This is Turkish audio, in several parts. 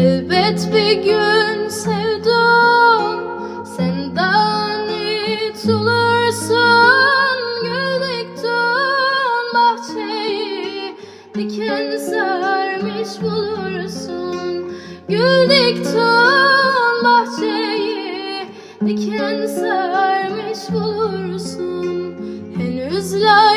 Elbet bir gün sevdum Senden hiç olursun Gül diktin bahçeyi Diken sermiş bulursun. Gül diktin bahçeyi Diken sermiş bulursun. Henüz layık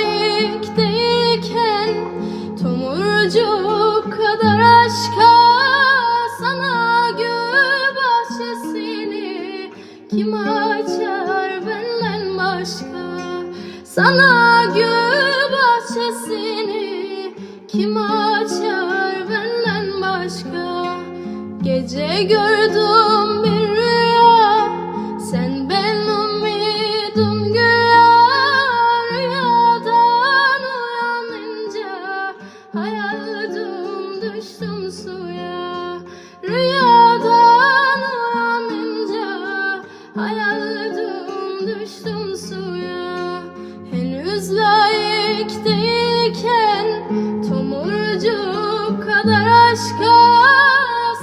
açar benden başka. Sana gül bahçesini Kim açar benden başka? Gece gördüm bir rüya Sen benim ümidim güya Rüyadan uyanınca Hayaldim düştüm suya Ayıldım düştüm suya. Henüz layık değilken Tomurcuk kadar aşka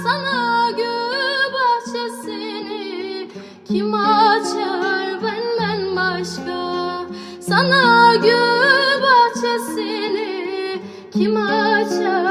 Sana gül bahçesini Kim açar? Benden başka. Sana gül bahçesini Kim açar?